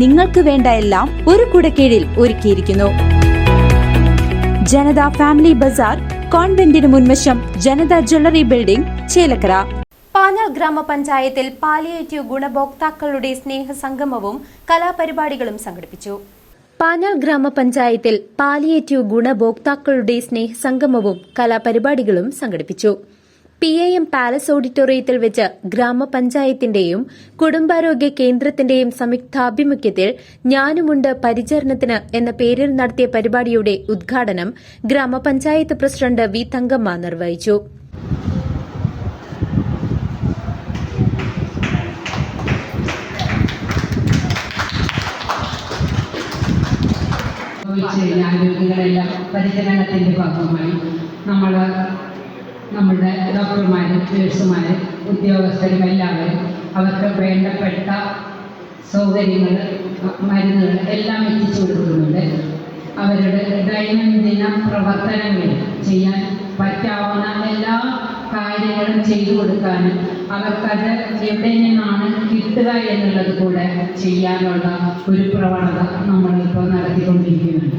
നിങ്ങൾക്ക് വേണ്ട എല്ലാം ഒരു കുടക്കീഴിൽ ഒരുക്കിയിരിക്കുന്നു. ജനത ഫാമിലി ബസാർ കോൺവെന്റിന് മുൻവശം ജനത ജ്വല്ലറി ബിൽഡിംഗ് ചേലക്കര. പാഞ്ഞാൾ ഗ്രാമപഞ്ചായത്തിൽ പാലിയേറ്റീവ് ഗുണഭോക്താക്കളുടെ സ്നേഹ സംഗമവും കലാപരിപാടികളും സംഘടിപ്പിച്ചു. പാഞ്ഞാൾ ഗ്രാമപഞ്ചായത്തിൽ പാലിയേറ്റീവ് ഗുണഭോക്താക്കളുടെ സ്നേഹസംഗമവും കലാപരിപാടികളും സംഘടിപ്പിച്ചു. പി എ എം പാലസ് ഓഡിറ്റോറിയത്തിൽ വെച്ച് ഗ്രാമപഞ്ചായത്തിന്റെയും കുടുംബാരോഗ്യ കേന്ദ്രത്തിന്റെയും സംയുക്താഭിമുഖ്യത്തിൽ ഞാനുമുണ്ട് പരിചരണത്തിന് എന്ന പേരിൽ നടത്തിയ പരിപാടിയുടെ ഉദ്ഘാടനം ഗ്രാമപഞ്ചായത്ത് പ്രസിഡന്റ് വി തങ്കമ്മ നിർവഹിച്ചു. ആരോഗ്യങ്ങളെല്ലാം പരിചരണത്തിന്റെ ഭാഗമായി നമ്മൾ നമ്മുടെ ഡോക്ടർമാർ നഴ്സുമാർ ഉദ്യോഗസ്ഥരും എല്ലാവരും അവർക്ക് വേണ്ടപ്പെട്ട സൗകര്യങ്ങൾ മരുന്നുകൾ എല്ലാം എത്തിച്ചു കൊടുക്കുന്നുണ്ട്. അവരുടെ ദൈനംദിന പ്രവർത്തനങ്ങൾ ചെയ്യാൻ പറ്റാവുന്ന എല്ലാ കാര്യങ്ങളും ചെയ്തു കൊടുക്കാനും അവർക്കത് എവിടെ നിന്നാണ് കിട്ടുക എന്നുള്ളത് കൂടെ ചെയ്യാനുള്ള ഒരു പ്രവണത നമ്മളിപ്പോൾ നടത്തിക്കൊണ്ടിരിക്കുന്നുണ്ട്.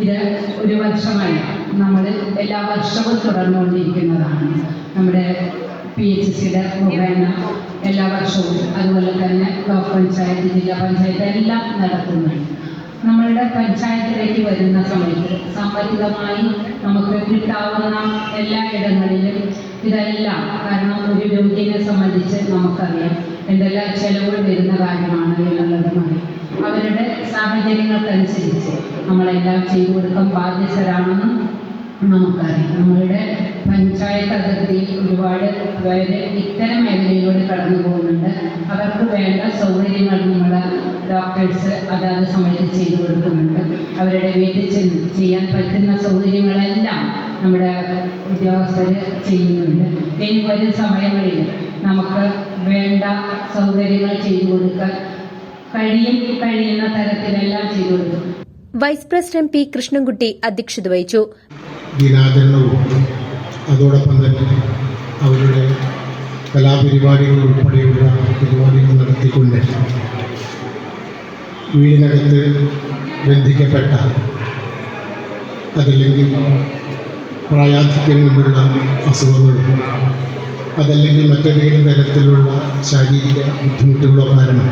ഇത് ഒരു വർഷമായി നമ്മൾ എല്ലാ വർഷവും തുടർന്നുകൊണ്ടിരിക്കുന്നതാണ്. നമ്മുടെ പി എച്ച് സിയുടെ മുഖേന എല്ലാ വർഷവും. അതുപോലെ തന്നെ ബ്ലോക്ക് പഞ്ചായത്ത് ജില്ലാ പഞ്ചായത്ത് എല്ലാം നടത്തുന്നുണ്ട് നമ്മളുടെ പഞ്ചായത്തിലേക്ക് വരുന്ന സമയത്ത് സാമ്പത്തികമായി നമുക്ക് കിട്ടാവുന്ന എല്ലാ ഇടങ്ങളിലും ഇതെല്ലാം കാരണം ഒരു രോഗിയെ സംബന്ധിച്ച് നമുക്കറിയാം. എന്തെല്ലാം ചെലവുകൾ വരുന്ന കാര്യമാണ് സാഹചര്യങ്ങൾക്കനുസരിച്ച് നമ്മളെല്ലാം ചെയ്തു കൊടുക്കാൻ ബാധ്യസ്ഥരാണെന്നും നമുക്കറിയാം. നമ്മളുടെ പഞ്ചായത്ത് അതിർത്തിയിൽ ഒരുപാട് പേര് ഇത്തരം മേഖലയിലൂടെ കടന്നു പോകുന്നുണ്ട്. അവർക്ക് വേണ്ട സൗകര്യങ്ങൾ നമ്മൾ ഡോക്ടേഴ്സ് അതാത് സമയത്ത് ചെയ്തു കൊടുക്കുന്നുണ്ട്. അവരുടെ വീട്ടിൽ ചെന്ന് ചെയ്യാൻ പറ്റുന്ന സൗകര്യങ്ങളെല്ലാം നമ്മുടെ ഉദ്യോഗസ്ഥർ ചെയ്യുന്നുണ്ട്. ഇനി വരും സമയങ്ങളിൽ നമുക്ക് വേണ്ട സൗകര്യങ്ങൾ ചെയ്തു കൊടുക്കാൻ കഴിയും കഴിയുന്ന തരത്തിലെല്ലാം ചെയ്തു വൈസ് പ്രസിഡന്റ് പി കൃഷ്ണൻകുട്ടി അധ്യക്ഷത വഹിച്ചു. ദിനാചരണവും അതോടൊപ്പം തന്നെ അവരുടെ കലാപരിപാടികൾ ഉൾപ്പെടെയുള്ള പരിപാടികൾ നടത്തിക്കൊണ്ട് വീടിനകത്ത് ബന്ധിക്കപ്പെട്ട അതല്ലെങ്കിൽ പ്രായാധിക്യം കൊണ്ടുള്ള അസുഖങ്ങളും അതല്ലെങ്കിൽ മറ്റേതെങ്കിലും തരത്തിലുള്ള ശാരീരിക ബുദ്ധിമുട്ടുകളോ കാരണം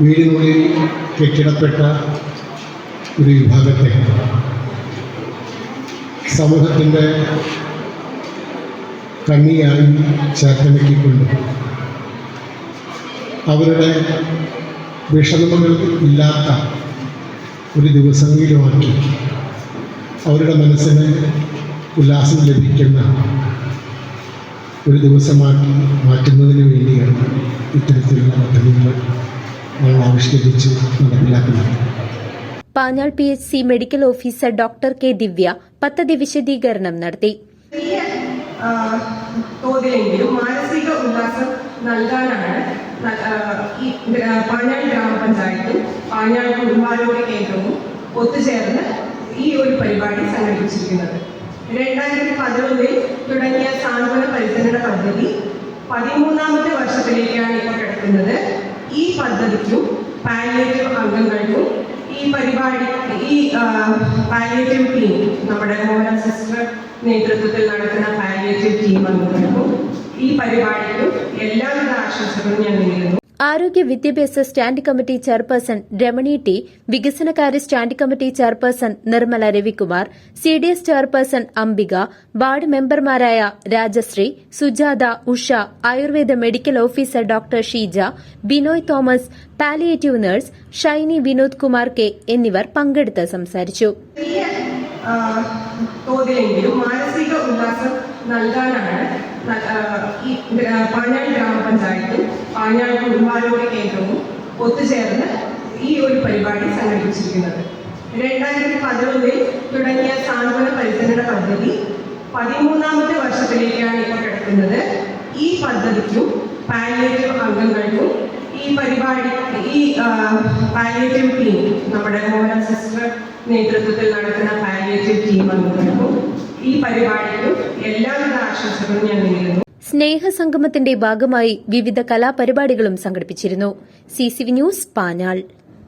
വീടിനുള്ളിൽ കെട്ടിടപ്പെട്ട ഒരു വിഭാഗത്തെ സമൂഹത്തിന്റെ കണ്ണിയായി ചേർത്തലക്കിക്കൊണ്ട് അവരുടെ വിഷമങ്ങൾ ഇല്ലാത്ത ഒരു ദിവസങ്ങളിലുമാക്കി അവരുടെ മനസ്സിന് ഉല്ലാസം ലഭിക്കുന്ന ഒരു ദിവസമാക്കി മാറ്റുന്നതിന് വേണ്ടിയാണ് ഇത്തരത്തിലുള്ള പദ്ധതികൾ ആവിഷ്കരിച്ച് നടപ്പിലാക്കുന്നത് Panjal P H C medical officer doctor K Divya പദ്ധതി വിശദീകരണം നടത്തി. തോതിലെങ്കിലും മാനസിക ഉല്ലാസം നൽകാനാണ് ഈ പാഞ്ഞാൾ ഗ്രാമപഞ്ചായത്തും പാഞ്ഞാൾ കുടുംബാരോഗ്യ കേന്ദ്രവും ഒത്തുചേർന്ന് ഈ ഒരു പരിപാടി സംഘടിപ്പിച്ചിരിക്കുന്നത്. രണ്ടായിരത്തി പതിനൊന്നിൽ തുടങ്ങിയ സാന്ത്വന പരിചരണ പദ്ധതി പതിമൂന്നാമത്തെ വർഷത്തിലേക്കാണ് ഇപ്പോൾ കിടക്കുന്നത് ഈ പദ്ധതിക്കും പാലിയേറ്റീവ് അംഗങ്ങൾക്കും ഈ പരിപാടി ഈ പാലിയേറ്റീവ് ടീം നമ്മുടെ മോഹൻ സിസ്റ്റർ നേതൃത്വത്തിൽ നടക്കുന്ന പാലിയേറ്റീവ് ടീം അംഗങ്ങൾക്കും ഈ പരിപാടിക്കും എല്ലാവിധ ആശംസകളും ഞാൻ നേരുന്നു. ആരോഗ്യ വിദ്യാഭ്യാസ stand committee chairperson Ramani T വികസനകാര്യ stand committee chairperson Nirmala Ravikumar C D S chairperson Ambika ward മെമ്പർമാരായ Rajasree Sujatha Usha Ayurveda medical officer doctor Sheeja Binoy Thomas palliative nurse Shiny Vinod Kumar K എന്നിവർ പങ്കെടുത്ത് സംസാരിച്ചു. തോതിലെങ്കിലും മാനസിക ഉല്ലാസം നൽകാനാണ് പാഞ്ഞാൾ ഗ്രാമപഞ്ചായത്തും പാഞ്ഞാട് കുടുംബാരോഗ്യ കേന്ദ്രവും ഒത്തുചേർന്ന് ഈ ഒരു പരിപാടി സംഘടിപ്പിച്ചിരിക്കുന്നത്. രണ്ടായിരത്തി പതിനൊന്നിൽ തുടങ്ങിയ സാന്ത്വന പരിചരണ പദ്ധതി പതിമൂന്നാമത്തെ വർഷത്തിലേക്കാണ് ഇപ്പോൾ കിടക്കുന്നത്. ഈ പദ്ധതിക്കും പാലിയേറ്റീവ് അംഗങ്ങൾക്കും ഈ പരിപാടി ഈ പാലിയേറ്റീവ് ടീം നമ്മുടെ മോഹൻ സിസ്റ്റർ നേതൃത്വത്തിൽ നടക്കുന്ന പാലിയേറ്റീവ് ടീം അംഗങ്ങൾക്കും ഈ പരിപാടിക്കും എല്ലാവിധ ഞാൻ നേരുന്നു. സ്നേഹസംഗമത്തിന്റെ ഭാഗമായി വിവിധ കലാപരിപാടികളും സംഘടിപ്പിച്ചിരുന്നു. C C V news Panjal.